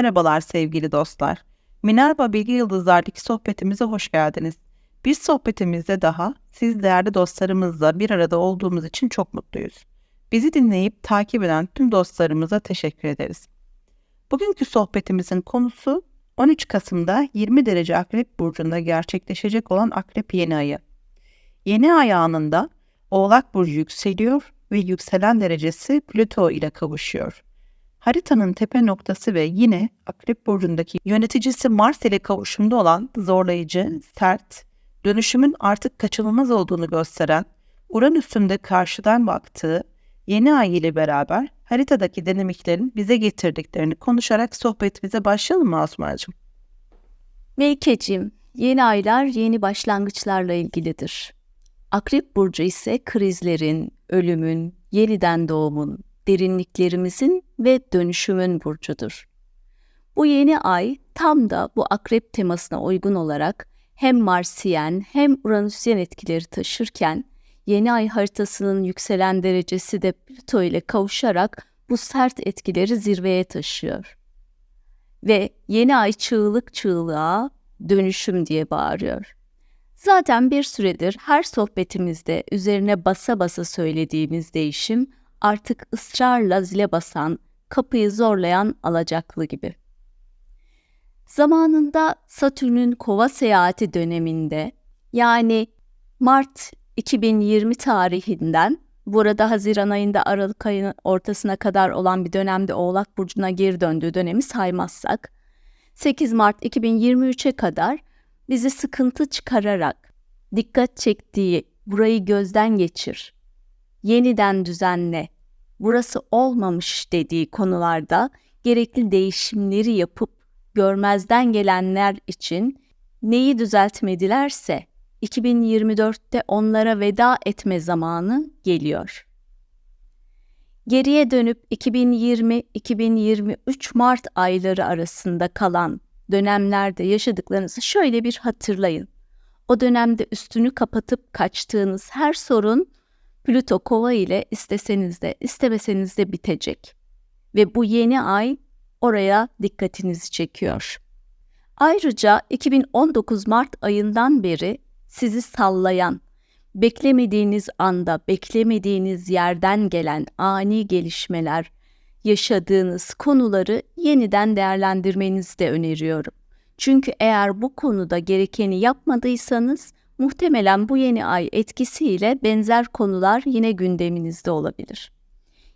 Merhabalar sevgili dostlar. Minerva Bilgi Yıldızlar'daki sohbetimize hoş geldiniz. Bir sohbetimizde daha siz değerli dostlarımızla bir arada olduğumuz için çok mutluyuz. Bizi dinleyip takip eden tüm dostlarımıza teşekkür ederiz. Bugünkü sohbetimizin konusu 13 Kasım'da 20 derece Akrep Burcu'nda gerçekleşecek olan Akrep Yeni Ayı. Yeni ay anında Oğlak Burcu yükseliyor ve yükselen derecesi Plüto ile kavuşuyor. Haritanın tepe noktası ve yine Akrep Burcu'ndaki yöneticisi Mars ile kavuşumda olan zorlayıcı, sert, dönüşümün artık kaçınılmaz olduğunu gösteren, Uranüs'ün de karşıdan baktığı yeni ay ile beraber haritadaki dinamiklerin bize getirdiklerini konuşarak sohbetimize başlayalım mı Asumancığım? Melike'cim, yeni aylar yeni başlangıçlarla ilgilidir. Akrep Burcu ise krizlerin, ölümün, yeniden doğumun, derinliklerimizin ve dönüşümün burcudur. Bu yeni ay tam da bu akrep temasına uygun olarak hem Marsiyen hem Uranüsyen etkileri taşırken yeni ay haritasının yükselen derecesi de Plüto ile kavuşarak bu sert etkileri zirveye taşıyor. Ve yeni ay çığlık çığlığa dönüşüm diye bağırıyor. Zaten bir süredir her sohbetimizde üzerine basa basa söylediğimiz değişim artık ısrarla zile basan, kapıyı zorlayan alacaklı gibi. Zamanında Satürn'ün kova seyahati döneminde yani Mart 2020 tarihinden burada Haziran ayında Aralık ayının ortasına kadar olan bir dönemde Oğlak Burcu'na geri döndüğü dönemi saymazsak 8 Mart 2023'e kadar bizi sıkıntı çıkararak dikkat çektiği burayı gözden geçir, yeniden düzenle, burası olmamış dediği konularda gerekli değişimleri yapıp görmezden gelenler için neyi düzeltmedilerse 2024'te onlara veda etme zamanı geliyor. Geriye dönüp 2020-2023 Mart ayları arasında kalan dönemlerde yaşadıklarınızı şöyle bir hatırlayın. O dönemde üstünü kapatıp kaçtığınız her sorun Plüto kova ile isteseniz de istemeseniz de bitecek. Ve bu yeni ay oraya dikkatinizi çekiyor. Ayrıca 2019 Mart ayından beri sizi sallayan, beklemediğiniz anda, beklemediğiniz yerden gelen ani gelişmeler, yaşadığınız konuları yeniden değerlendirmenizi de öneriyorum. Çünkü eğer bu konuda gerekeni yapmadıysanız muhtemelen bu yeni ay etkisiyle benzer konular yine gündeminizde olabilir.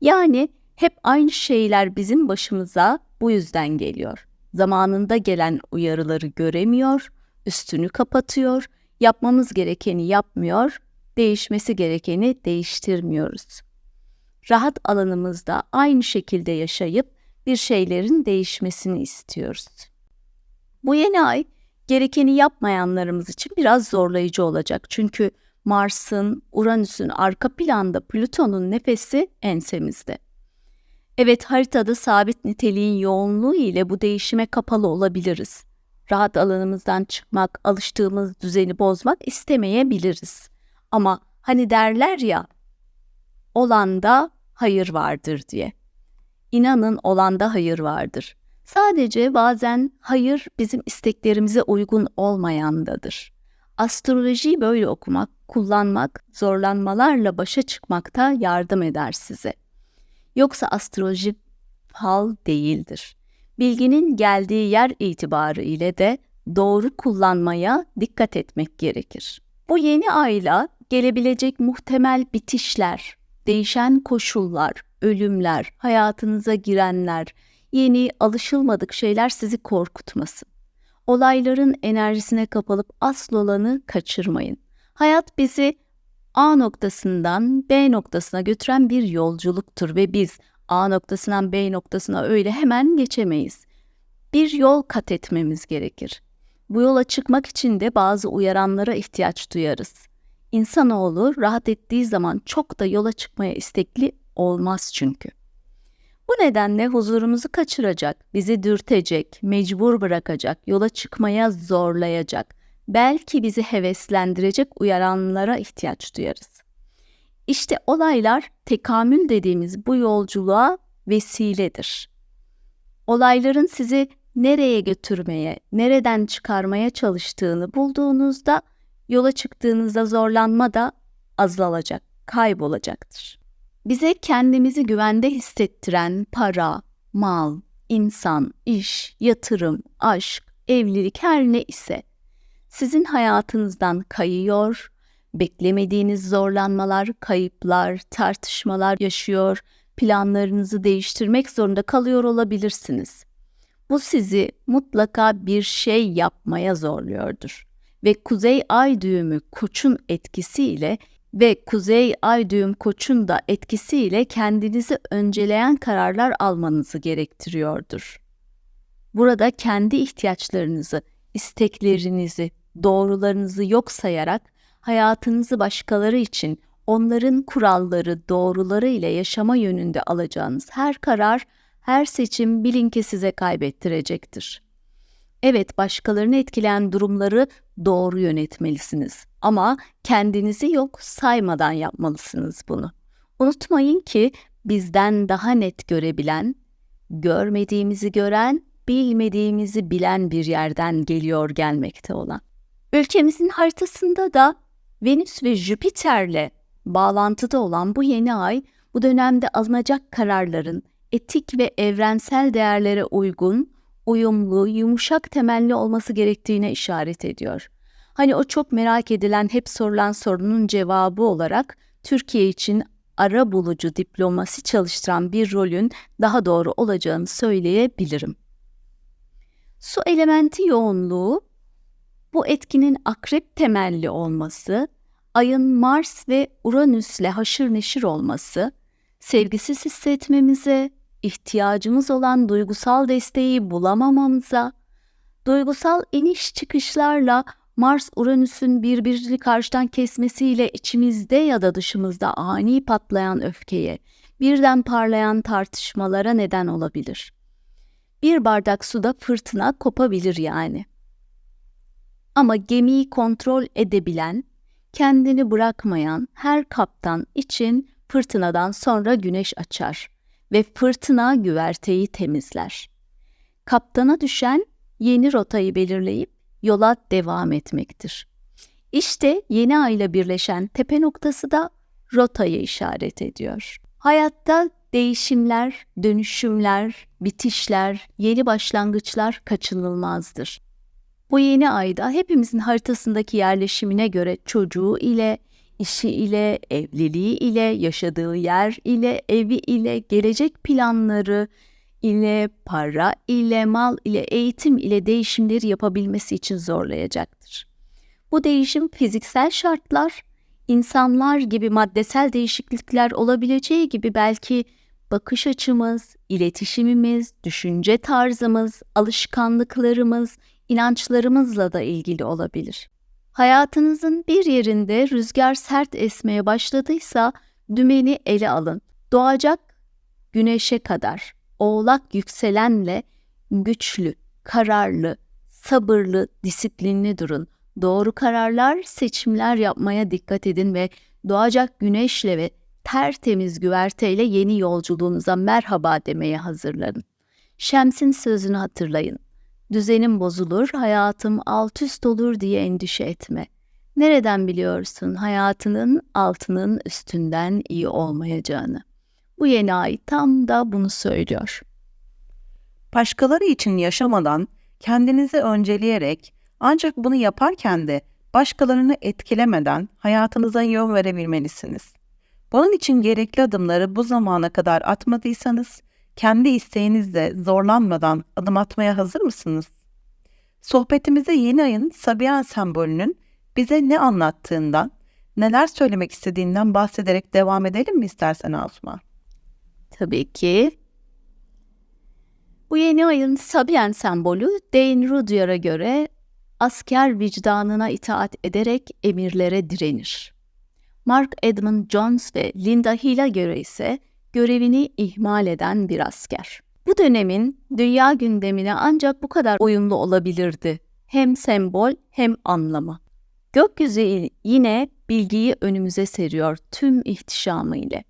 Yani hep aynı şeyler bizim başımıza bu yüzden geliyor. Zamanında gelen uyarıları göremiyor, üstünü kapatıyor, yapmamız gerekeni yapmıyor, değişmesi gerekeni değiştirmiyoruz. Rahat alanımızda aynı şekilde yaşayıp bir şeylerin değişmesini istiyoruz. Bu yeni ay gerekeni yapmayanlarımız için biraz zorlayıcı olacak. Çünkü Mars'ın, Uranüs'ün arka planda Plüton'un nefesi ensemizde. Evet haritada sabit niteliğin yoğunluğu ile bu değişime kapalı olabiliriz. Rahat alanımızdan çıkmak, alıştığımız düzeni bozmak istemeyebiliriz. Ama hani derler ya, olanda hayır vardır diye. İnanın olanda hayır vardır. Sadece bazen hayır bizim isteklerimize uygun olmayandadır. Astrolojiyi böyle okumak, kullanmak, zorlanmalarla başa çıkmakta yardım eder size. Yoksa astroloji fal değildir. Bilginin geldiği yer itibarı ile de doğru kullanmaya dikkat etmek gerekir. Bu yeni ayla gelebilecek muhtemel bitişler, değişen koşullar, ölümler, hayatınıza girenler, yeni, alışılmadık şeyler sizi korkutmasın. Olayların enerjisine kapılıp asıl olanı kaçırmayın. Hayat bizi A noktasından B noktasına götüren bir yolculuktur ve biz A noktasından B noktasına öyle hemen geçemeyiz. Bir yol kat etmemiz gerekir. Bu yola çıkmak için de bazı uyaranlara ihtiyaç duyarız. İnsanoğlu rahat ettiği zaman çok da yola çıkmaya istekli olmaz çünkü. Bu nedenle huzurumuzu kaçıracak, bizi dürtecek, mecbur bırakacak, yola çıkmaya zorlayacak, belki bizi heveslendirecek uyaranlara ihtiyaç duyarız. İşte olaylar tekamül dediğimiz bu yolculuğa vesiledir. Olayların sizi nereye götürmeye, nereden çıkarmaya çalıştığını bulduğunuzda yola çıktığınızda zorlanma da azalacak, kaybolacaktır. Bize kendimizi güvende hissettiren para, mal, insan, iş, yatırım, aşk, evlilik her ne ise sizin hayatınızdan kayıyor, beklemediğiniz zorlanmalar, kayıplar, tartışmalar yaşıyor, planlarınızı değiştirmek zorunda kalıyor olabilirsiniz. Bu sizi mutlaka bir şey yapmaya zorluyordur. Ve Kuzey Ay düğümü Koç'un etkisiyle ve Kuzey Ay düğüm Koç'un da etkisiyle kendinizi önceleyen kararlar almanızı gerektiriyordur. Burada kendi ihtiyaçlarınızı, isteklerinizi, doğrularınızı yok sayarak hayatınızı başkaları için onların kuralları, doğruları ile yaşama yönünde alacağınız her karar, her seçim bilin ki size kaybettirecektir. Evet, başkalarını etkileyen durumları doğru yönetmelisiniz ama kendinizi yok saymadan yapmalısınız bunu. Unutmayın ki bizden daha net görebilen, görmediğimizi gören, bilmediğimizi bilen bir yerden geliyor gelmekte olan. Ülkemizin haritasında da Venüs ve Jüpiter'le bağlantıda olan bu yeni ay bu dönemde alınacak kararların etik ve evrensel değerlere uygun, uyumlu, yumuşak temelli olması gerektiğine işaret ediyor. Hani o çok merak edilen, hep sorulan sorunun cevabı olarak Türkiye için ara bulucu diplomasi çalıştıran bir rolün daha doğru olacağını söyleyebilirim. Su elementi yoğunluğu bu etkinin akrep temelli olması, ayın Mars ve Uranüs'le haşır neşir olması, sevgisiz hissetmemize, ihtiyacımız olan duygusal desteği bulamamamıza, duygusal iniş çıkışlarla Mars-Uranüs'ün birbirini karşıdan kesmesiyle içimizde ya da dışımızda ani patlayan öfkeye, birden parlayan tartışmalara neden olabilir. Bir bardak suda fırtına kopabilir yani. Ama gemiyi kontrol edebilen, kendini bırakmayan her kaptan için fırtınadan sonra güneş açar ve fırtına güverteyi temizler. Kaptana düşen yeni rotayı belirleyip yola devam etmektir. İşte yeni ayla birleşen tepe noktası da rotayı işaret ediyor. Hayatta değişimler, dönüşümler, bitişler, yeni başlangıçlar kaçınılmazdır. Bu yeni ayda hepimizin haritasındaki yerleşimine göre çocuğu ile, işi ile, evliliği ile, yaşadığı yer ile, evi ile, gelecek planları ile, para ile, mal ile, eğitim ile değişimleri yapabilmesi için zorlayacaktır. Bu değişim fiziksel şartlar, insanlar gibi maddesel değişiklikler olabileceği gibi belki bakış açımız, iletişimimiz, düşünce tarzımız, alışkanlıklarımız, inançlarımızla da ilgili olabilir. Hayatınızın bir yerinde rüzgar sert esmeye başladıysa dümeni ele alın. Doğacak güneşe kadar oğlak yükselenle güçlü, kararlı, sabırlı, disiplinli durun. Doğru kararlar, seçimler yapmaya dikkat edin ve doğacak güneşle ve tertemiz güverteyle yeni yolculuğunuza merhaba demeye hazırlanın. Şems'in sözünü hatırlayın. Düzenim bozulur, hayatım alt üst olur diye endişe etme. Nereden biliyorsun hayatının altının üstünden iyi olmayacağını? Bu yeni ay tam da bunu söylüyor. Başkaları için yaşamadan, kendinizi önceleyerek, ancak bunu yaparken de başkalarını etkilemeden hayatınıza yön verebilmelisiniz. Bunun için gerekli adımları bu zamana kadar atmadıysanız, kendi isteğinizle zorlanmadan adım atmaya hazır mısınız? Sohbetimize yeni ayın Sabian sembolünün bize ne anlattığından, neler söylemek istediğinden bahsederek devam edelim mi istersen Asma? Tabii ki. Bu yeni ayın Sabian sembolü Dane Rudyard'a göre asker vicdanına itaat ederek emirlere direnir. Mark Edmund Jones ve Linda Hill'a göre ise görevini ihmal eden bir asker. Bu dönemin dünya gündemine ancak bu kadar uyumlu olabilirdi. Hem sembol hem anlamı. Gökyüzü yine bilgiyi önümüze seriyor tüm ihtişamı ile.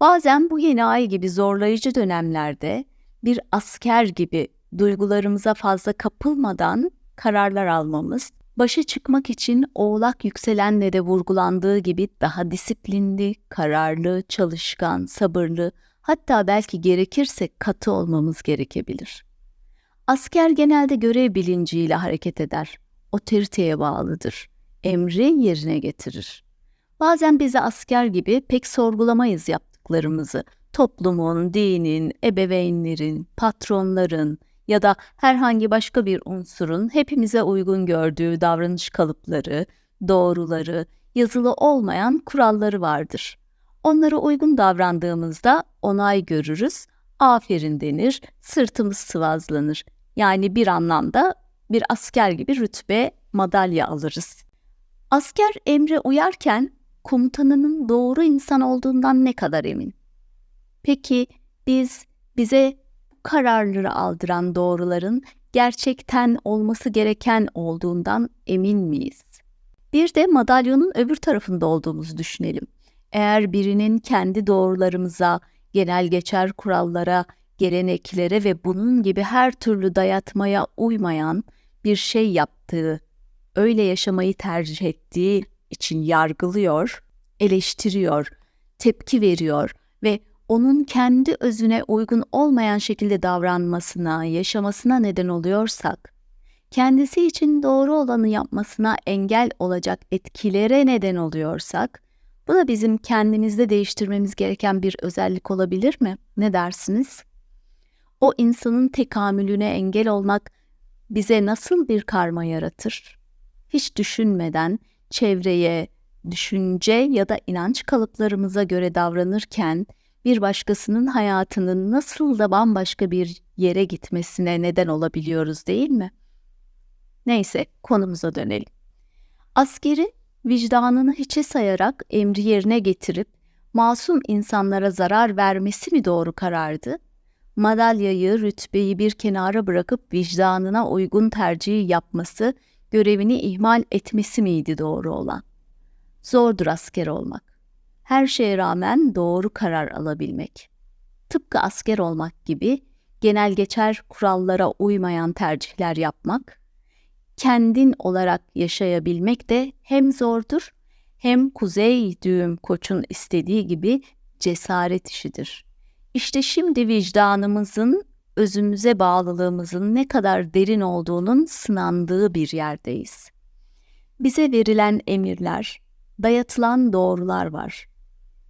Bazen bu yeni ay gibi zorlayıcı dönemlerde bir asker gibi duygularımıza fazla kapılmadan kararlar almamız, başa çıkmak için oğlak yükselenle de vurgulandığı gibi daha disiplinli, kararlı, çalışkan, sabırlı, hatta belki gerekirse katı olmamız gerekebilir. Asker genelde görev bilinciyle hareket eder. Otoriteye bağlıdır. Emri yerine getirir. Bazen bize asker gibi pek sorgulamayız yaptıklarımızı. Toplumun, dinin, ebeveynlerin, patronların ya da herhangi başka bir unsurun hepimize uygun gördüğü davranış kalıpları, doğruları, yazılı olmayan kuralları vardır. Onlara uygun davrandığımızda onay görürüz, aferin denir, sırtımız sıvazlanır. Yani bir anlamda bir asker gibi rütbe, madalya alırız. Asker emre uyarken komutanının doğru insan olduğundan ne kadar emin? Peki biz bize kararları aldıran doğruların gerçekten olması gereken olduğundan emin miyiz? Bir de madalyonun öbür tarafında olduğumuzu düşünelim. Eğer birinin kendi doğrularımıza, genel geçer kurallara, geleneklere ve bunun gibi her türlü dayatmaya uymayan bir şey yaptığı, öyle yaşamayı tercih ettiği için yargılıyor, eleştiriyor, tepki veriyor ve onun kendi özüne uygun olmayan şekilde davranmasına, yaşamasına neden oluyorsak, kendisi için doğru olanı yapmasına engel olacak etkilere neden oluyorsak, bu da bizim kendimizde değiştirmemiz gereken bir özellik olabilir mi? Ne dersiniz? O insanın tekamülüne engel olmak bize nasıl bir karma yaratır? Hiç düşünmeden çevreye, düşünce ya da inanç kalıplarımıza göre davranırken bir başkasının hayatının nasıl da bambaşka bir yere gitmesine neden olabiliyoruz değil mi? Neyse konumuza dönelim. Askeri vicdanını hiçe sayarak emri yerine getirip masum insanlara zarar vermesi mi doğru karardı? Madalyayı, rütbeyi bir kenara bırakıp vicdanına uygun tercihi yapması, görevini ihmal etmesi miydi doğru olan? Zordur asker olmak. Her şeye rağmen doğru karar alabilmek. Tıpkı asker olmak gibi genel geçer kurallara uymayan tercihler yapmak, kendin olarak yaşayabilmek de hem zordur hem kuzey düğüm koçun istediği gibi cesaret işidir. İşte şimdi vicdanımızın, özümüze bağlılığımızın ne kadar derin olduğunun sınandığı bir yerdeyiz. Bize verilen emirler, dayatılan doğrular var.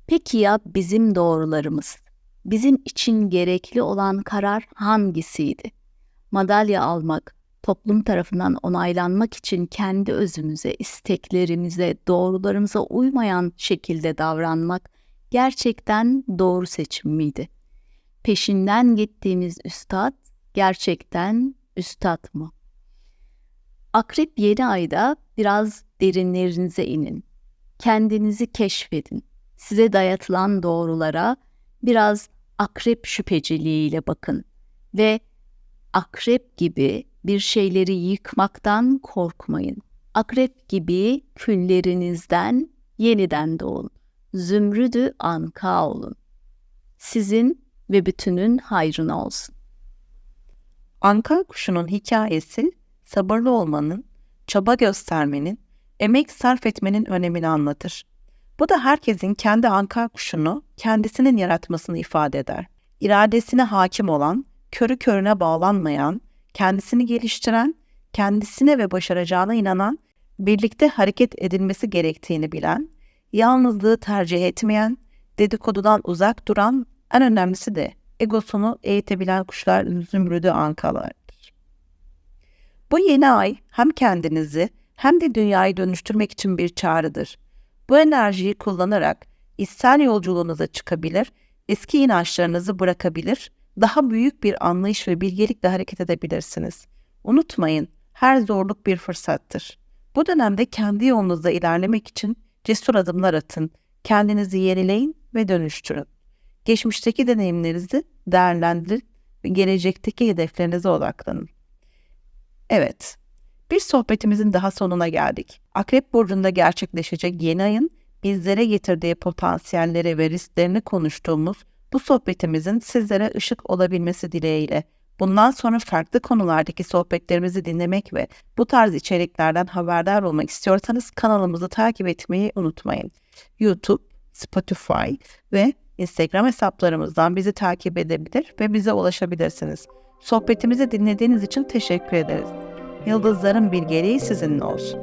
Peki ya bizim doğrularımız? Bizim için gerekli olan karar hangisiydi? Madalya almak, toplum tarafından onaylanmak için kendi özümüze, isteklerimize, doğrularımıza uymayan şekilde davranmak gerçekten doğru seçim miydi? Peşinden gittiğimiz üstad gerçekten üstad mı? Akrep yeni ayda biraz derinlerinize inin. Kendinizi keşfedin. Size dayatılan doğrulara biraz akrep şüpheciliğiyle bakın ve akrep gibi bir şeyleri yıkmaktan korkmayın. Akrep gibi küllerinizden yeniden doğun. Zümrüdü anka olun. Sizin ve bütünün hayrına olsun. Anka kuşunun hikayesi sabırlı olmanın, çaba göstermenin, emek sarf etmenin önemini anlatır. Bu da herkesin kendi anka kuşunu kendisinin yaratmasını ifade eder. İradesine hakim olan, körü körüne bağlanmayan, kendisini geliştiren, kendisine ve başaracağına inanan, birlikte hareket edilmesi gerektiğini bilen, yalnızlığı tercih etmeyen, dedikodudan uzak duran, en önemlisi de egosunu eğitebilen kuşlar zümrüdü ankalardır. Bu yeni ay hem kendinizi hem de dünyayı dönüştürmek için bir çağrıdır. Bu enerjiyi kullanarak içsel yolculuğunuza çıkabilir, eski inançlarınızı bırakabilir, daha büyük bir anlayış ve bilgelikle hareket edebilirsiniz. Unutmayın, her zorluk bir fırsattır. Bu dönemde kendi yolunuzda ilerlemek için cesur adımlar atın, kendinizi yenileyin ve dönüştürün. Geçmişteki deneyimlerinizi değerlendirin ve gelecekteki hedeflerinize odaklanın. Evet, bir sohbetimizin daha sonuna geldik. Akrep Burcu'nda gerçekleşecek yeni ayın bizlere getirdiği potansiyelleri ve risklerini konuştuğumuz Bu sohbetimizin sizlere ışık olabilmesi dileğiyle. Bundan sonra farklı konulardaki sohbetlerimizi dinlemek ve bu tarz içeriklerden haberdar olmak istiyorsanız kanalımızı takip etmeyi unutmayın. YouTube, Spotify ve Instagram hesaplarımızdan bizi takip edebilir ve bize ulaşabilirsiniz. Sohbetimizi dinlediğiniz için teşekkür ederiz. Yıldızların bilgeliği sizinle olsun.